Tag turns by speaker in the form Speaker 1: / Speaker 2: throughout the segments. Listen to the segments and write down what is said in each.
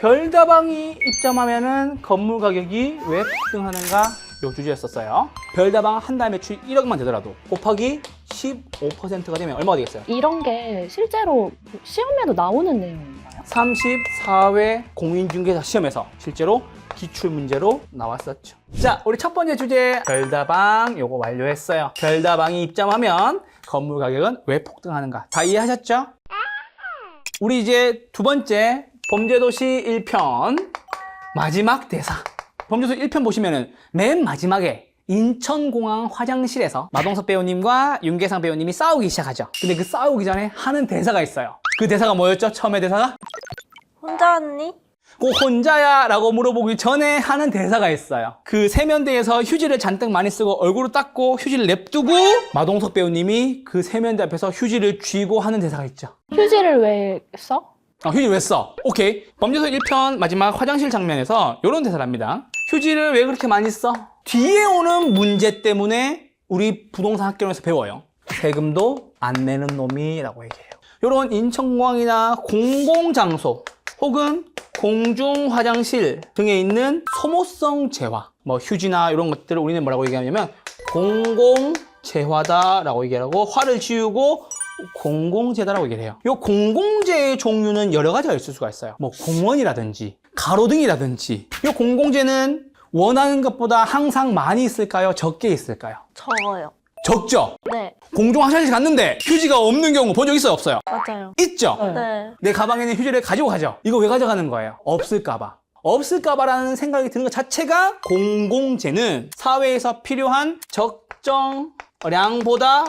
Speaker 1: 별다방이 입점하면은 건물 가격이 왜 폭등하는가 요 주제였었어요. 별다방 한 달 매출 1억만 되더라도 곱하기 15%가 되면 얼마가 되겠어요?
Speaker 2: 이런 게 실제로 시험에도 나오는 내용인가요?
Speaker 1: 34회 공인중개사 시험에서 실제로 기출 문제로 나왔었죠. 자, 우리 첫 번째 주제 별다방 요거 완료했어요. 별다방이 입점하면 건물 가격은 왜 폭등하는가 다 이해하셨죠? 우리 이제 두 번째 범죄도시 1편 마지막 대사. 범죄도시 1편 보시면은 맨 마지막에 인천공항 화장실에서 마동석 배우님과 윤계상 배우님이 싸우기 시작하죠. 근데 그 싸우기 전에 하는 대사가 있어요. 그 대사가 뭐였죠? 처음에 대사가?
Speaker 3: 혼자 왔니?
Speaker 1: 꼭 혼자야? 라고 물어보기 전에 하는 대사가 있어요. 그 세면대에서 휴지를 잔뜩 많이 쓰고 얼굴을 닦고 휴지를 냅두고 마동석 배우님이 그 세면대 앞에서 휴지를 쥐고 하는 대사가 있죠.
Speaker 2: 휴지를 왜 써?
Speaker 1: 어, 휴지 왜 써? 오케이. 범죄도 1편 마지막 화장실 장면에서 이런 대사를 합니다. 휴지를 왜 그렇게 많이 써? 뒤에 오는 문제 때문에 우리 부동산 학교에서 배워요. 세금도 안 내는 놈이라고 얘기해요. 이런 인천공항이나 공공장소 혹은 공중 화장실 등에 있는 소모성 재화, 뭐 휴지나 이런 것들을 우리는 뭐라고 얘기하냐면 공공 재화다라고 얘기하고 화를 지우고 공공재다라고 얘기를 해요. 이 공공재의 종류는 여러 가지가 있을 수가 있어요. 뭐 공원이라든지 가로등이라든지 이 공공재는 원하는 것보다 항상 많이 있을까요? 적게 있을까요?
Speaker 3: 적어요.
Speaker 1: 적죠.
Speaker 3: 네,
Speaker 1: 공중 화장실 갔는데 휴지가 없는 경우 본 적 있어요? 없어요?
Speaker 3: 맞아요.
Speaker 1: 있죠.
Speaker 2: 네.
Speaker 3: 네.
Speaker 1: 내 가방에 있는 휴지를 가지고 가죠. 이거 왜 가져가는 거예요? 없을까봐. 없을까봐라는 생각이 드는 것 자체가 공공재는 사회에서 필요한 적정량보다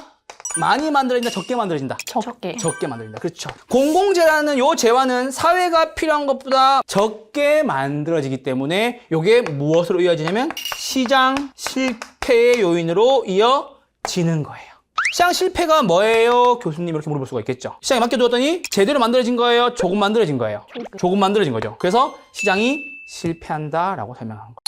Speaker 1: 많이 만들어진다, 적게 만들어진다.
Speaker 2: 적게.
Speaker 1: 적게 만들어진다. 그렇죠. 공공재라는 요 재화는 사회가 필요한 것보다 적게 만들어지기 때문에 이게 무엇으로 이어지냐면 시장 실패의 요인으로 이어지는 거예요. 시장 실패가 뭐예요? 교수님 이렇게 물어볼 수가 있겠죠. 시장에 맡겨두었더니 제대로 만들어진 거예요? 조금 만들어진 거예요?
Speaker 2: 조금.
Speaker 1: 만들어진 거죠. 그래서 시장이 실패한다라고 설명한 거.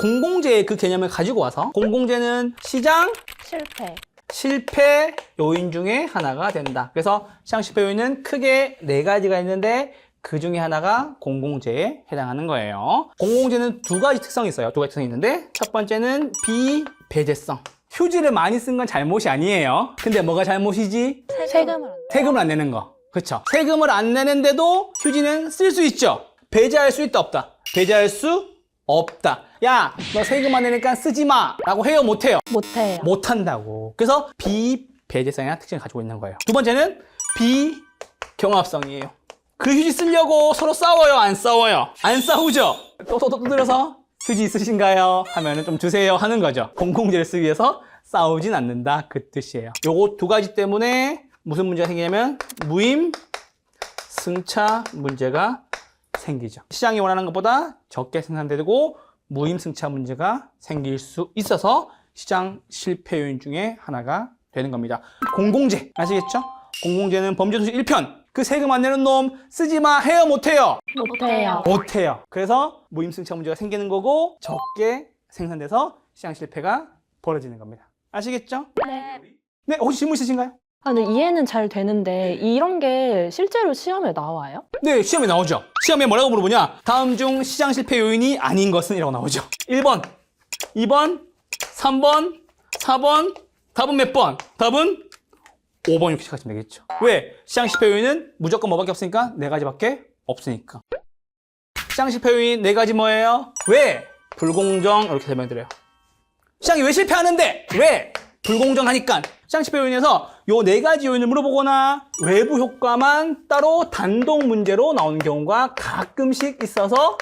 Speaker 1: 공공재의 그 개념을 가지고 와서 공공재는 시장
Speaker 2: 실패.
Speaker 1: 실패 요인 중에 하나가 된다. 그래서 시장 실패 요인은 크게 네 가지가 있는데 그 중에 하나가 공공재에 해당하는 거예요. 공공재는 두 가지 특성이 있어요. 두 가지 특성이 있는데 첫 번째는 비배제성. 휴지를 많이 쓴 건 잘못이 아니에요. 근데 뭐가 잘못이지?
Speaker 2: 세금을 안
Speaker 1: 세금을 안 내는 거. 그렇죠. 세금을 안 내는데도 휴지는 쓸 수 있죠. 배제할 수 있다 없다. 배제할 수 없다. 야, 너 세금 안 내니까 쓰지 마. 라고 해요, 못 해요?
Speaker 2: 못해요.
Speaker 1: 못 한다고. 그래서 비배제성이라는 특징을 가지고 있는 거예요. 두 번째는 비경합성이에요. 그 휴지 쓰려고 서로 싸워요, 안 싸워요? 안 싸우죠? 또또또 두드려서 휴지 있으신가요? 하면은 좀 주세요 하는 거죠. 공공재를 쓰기 위해서 싸우진 않는다. 그 뜻이에요. 요거 두 가지 때문에 무슨 문제가 생기냐면 무임 승차 문제가 생기죠. 시장이 원하는 것보다 적게 생산되고 무임 승차 문제가 생길 수 있어서 시장 실패 요인 중에 하나가 되는 겁니다. 공공재 아시겠죠? 공공재는 범죄 도시 1편 그 세금 안 내는 놈 쓰지 마 해요 못 해요?
Speaker 2: 못해요.
Speaker 1: 못 해요. 그래서 무임 승차 문제가 생기는 거고 적게 생산돼서 시장 실패가 벌어지는 겁니다. 아시겠죠?
Speaker 2: 네.
Speaker 1: 네, 혹시 질문 있으신가요?
Speaker 2: 아, 근데 이해는 잘 되는데 이런 게 실제로 시험에 나와요?
Speaker 1: 네, 시험에 나오죠. 시험에 뭐라고 물어보냐? 다음 중 시장 실패 요인이 아닌 것은 이라고 나오죠. 1번, 2번, 3번, 4번, 답은 몇 번? 답은 5번 이렇게 시작하시면 되겠죠. 왜? 시장 실패 요인은 무조건 뭐밖에 없으니까? 네 가지밖에 없으니까. 시장 실패 요인 네 가지 뭐예요? 왜? 불공정 이렇게 설명드려요. 시장이 왜 실패하는데? 왜? 불공정하니까. 실패 요인에서 요 네 가지 요인을 물어보거나 외부 효과만 따로 단독 문제로 나오는 경우가 가끔씩 있어서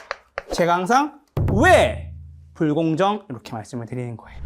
Speaker 1: 제가 항상 왜 불공정 이렇게 말씀을 드리는 거예요.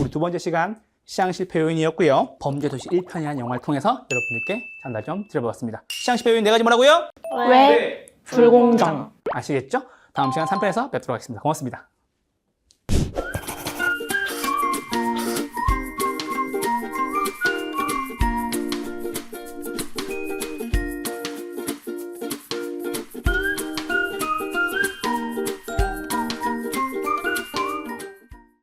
Speaker 1: 우리 두 번째 시간 시장 실패 요인이었고요. 범죄도시 1편이라는 영화를 통해서 여러분들께 전달 좀 드려보았습니다. 시장 실패 요인 네 가지 뭐라고요?
Speaker 2: 왜? 불공정.
Speaker 1: 아시겠죠? 다음 시간 3편에서 뵙도록 하겠습니다. 고맙습니다.